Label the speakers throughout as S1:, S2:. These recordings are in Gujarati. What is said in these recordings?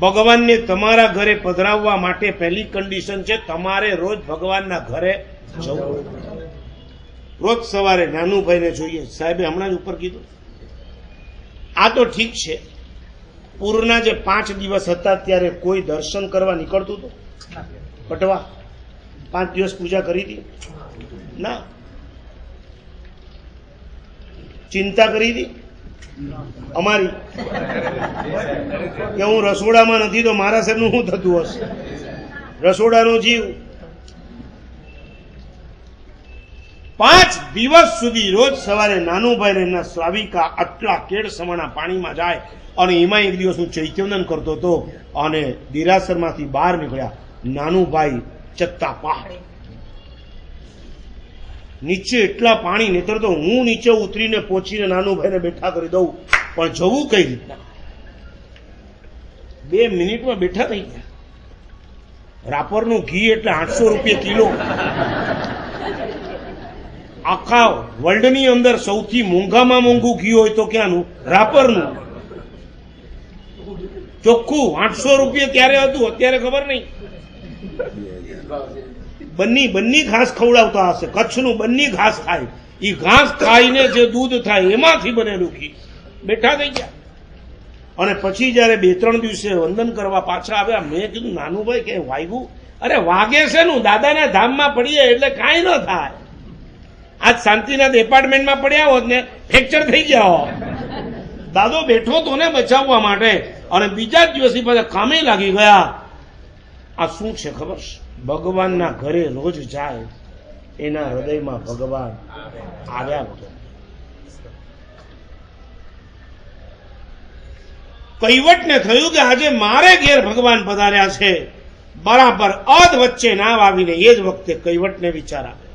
S1: ભગવાનને તમારા ઘરે પધરાવવા માટે પહેલી કન્ડિશન છે, તમારે રોજ ભગવાનના ઘરે જવું. રોજ સવારે નાનુભાઈને જોઈએ. સાહેબે હમણાં જ ઉપર કીધું. આ તો ઠીક છે. પૂરના જે પાંચ દિવસ હતા ત્યારે કોઈ દર્શન કરવા નીકળતું હતું? પટવા? પાંચ દિવસ પૂજા કરી હતી? ના. ચિંતા કરી હતી? અમારી? કે હું રસોડામાં નથી, તો મારા સાહેબનું શું થતું હશે? રસોડાનો જીવ. પાંચ દિવસ સુધી રોજ સવારે નાનુભાઈ ને એમના સ્વાવિકા આટલા કેડ સમાણા પાણીમાં જાય અને એમાં એક દિવસ હું ચૈત્યવંદન કરતો હતો અને દિરાસરમાંથી બહાર નીકળ્યા. નાનુભાઈ ચત્તા પહાડ નીચે એટલા પાણી, નહીતર તો હું નીચે ઉતરીને પહોંચીને નાનુભાઈને બેઠા કરી દઉં. પણ જવું કઈ રીતના? બે મિનિટમાં બેઠા થઈ ગયા. રાપરનું ઘી એટલે આઠસો રૂપિયા કિલો. આખા વર્લ્ડની અંદર સૌથી મોંઘામાં મોંઘું ઘી હોય તો ક્યાંનું? રાપરનું. ચોખ્ખું આઠસો રૂપિયા ત્યારે હતું? અત્યારે ખબર નહીં. બંની બંની ઘાસ ખવડાવતા હશે. કચ્છનું બંની ઘાસ ખાય એ ઘાસ ખાઈને જે દૂધ થાય, એમાંથી બનેલું ઘી. બેઠા થઈ ગયા. અને પછી જયારે બે, ત્રણ દિવસે વંદન કરવા પાછા આવ્યા, મેં કીધું નાનું ભાઈ કે વાગ્યું અરે, વાગે છે નું. દાદાના ધામમાં પડીએ એટલે કાંઈ ન થાય. આજ શાંતિનાથ એપાર્ટમેન્ટમાં પડ્યા હોત ને, ફ્રેક્ચર થઈ ગયા દાદો, બેઠો તો ને બચાવવા માટે. અને બીજા જ દિવસથી પાછા કામે લાગી ગયા. આ શું છે ખબર? છે ભગવાનના ઘરે રોજ જાય, એના હૃદયમાં ભગવાન આવ્યા વગર. કૈવટને થયું કે આજે મારે ઘેર ભગવાન પધાર્યા છે, બરાબર અધ વચ્ચે નાવ આવીને એ જ વખતે કૈવટને વિચાર આવે.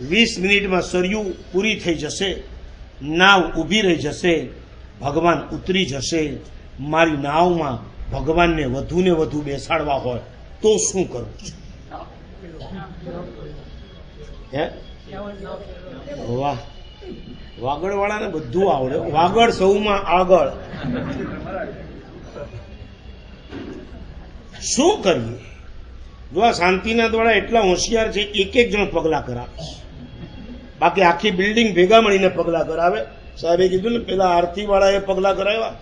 S1: વીસ મિનિટમાં સરિયું પૂરી થઈ જશે, નાવ ઊભી રહી જશે, ભગવાન ઉતરી જશે, મારી નાવમાં ભગવાનને વધુ ને વધુ બેસાડવા હોય. તો શું કરવું હે? વાહ. વાગડ વાળાને બધું આવડે. વાગડ સૌમાં આગળ. શું કરીએ જો આ દ્વારા એટલા હોશિયાર છે, એક એક જણ પગલા કરાવે. બાકી આખી બિલ્ડિંગ ભેગા મળીને પગલા કરાવે. સાહેબે કીધું ને, પેલા આરતી વાળા પગલા કરાવ્યા.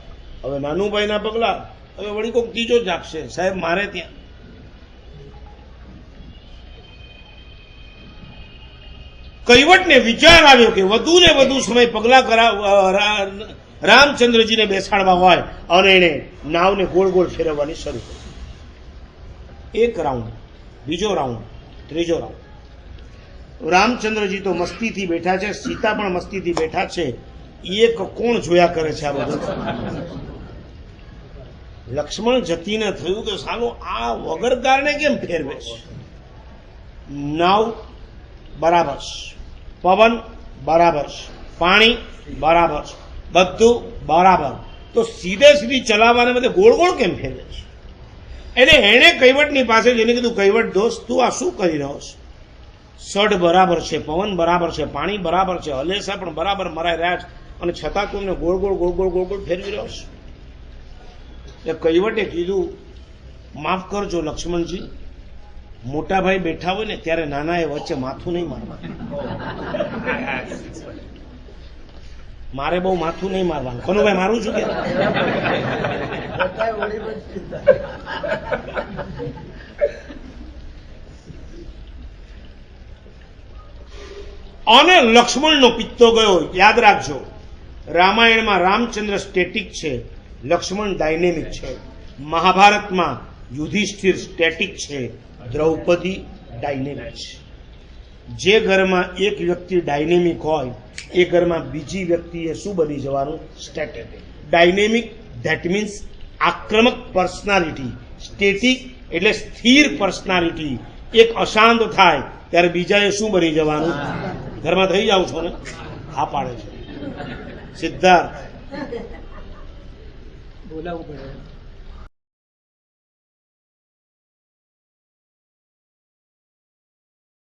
S1: હવે નાનુભાઈના પગલા. હવે વળી કોઈક ત્રીજો જ આપશે. સાહેબ, મારે ત્યાં કૈવટને વિચાર આવ્યો કે વધુ ને વધુ સમય પગલા કરા રામચંદ્રજીને બેસાડવા હોય અને એણે નાવને ગોળ ગોળ ફેરવવાની શરૂ કરી. એક રાઉન્ડ, બીજો રાઉન્ડ, ત્રીજો રાઉન્ડ. રામચંદ્રજી તો મસ્તીથી બેઠા છે, સીતા પણ મસ્તીથી બેઠા છે. એક કોણ જોયા કરે છે આ બધું? લક્ષ્મણ જતીને થયું કે સાલો આ વગર કારણે કેમ ફેરવે છે? નાવ બરાબર છે. પવન બરાબર છે. પાણી બરાબર છે. બધું બરાબર. તો સીધે સીધી ચલાવવાને બધે ગોળ ગોળ કેમ ફેરવે છે? એટલે એણે કૈવટની પાસે જેને કીધું કહીવટ દોસ્ત, તું આ શું કરી રહ્યો છે? સડ બરાબર છે, પવન બરાબર છે, પાણી બરાબર છે, હલેસા પણ બરાબર મરાઈ રહ્યા છે અને છતાં તું એમને ગોળ ગોળ ગોળ ગોળ ગોળ ગોળ ફેરવી રહ્યો છે? એટલે કહીવટે કીધું, માફ કરજો લક્ષ્મણજી મોટા ભાઈ બેઠા હોય ને ત્યારે નાના એ વચ્ચે માથું નહીં મારવાનું. મારે બહુ માથું નહીં મારવાનું. કનુભાઈ, મારું છું કે અને લક્ષ્મણનો પિત્તો ગયો. યાદ રાખજો, રામાયણમાં રામચંદ્ર સ્ટેટિક છે, લક્ષ્મણ ડાયનેમિક છે. મહાભારતમાં યુધિષ્ઠિર સ્ટેટિક છે. દ્રૌપદી ડાયનેમિક જે ઘરમાં એક વ્યક્તિ ડાયનેમિક હોય, એ ઘરમાં બીજી વ્યક્તિએ શું બની જવાનું? સ્ટેટિક ડાયનેમિક ધેટ મીન્સ આક્રમક પર્સનાલિટી સ્ટેટિક એટલે સ્થિર પર્સનાલિટી એક અશાંત થાય, ત્યારે બીજાએ શું બની જવાનું? ઘરમાં થઈ જાવ છો ને? હા પાડે છે. સિદ્ધાર્થ.
S2: બોલાવું પડે.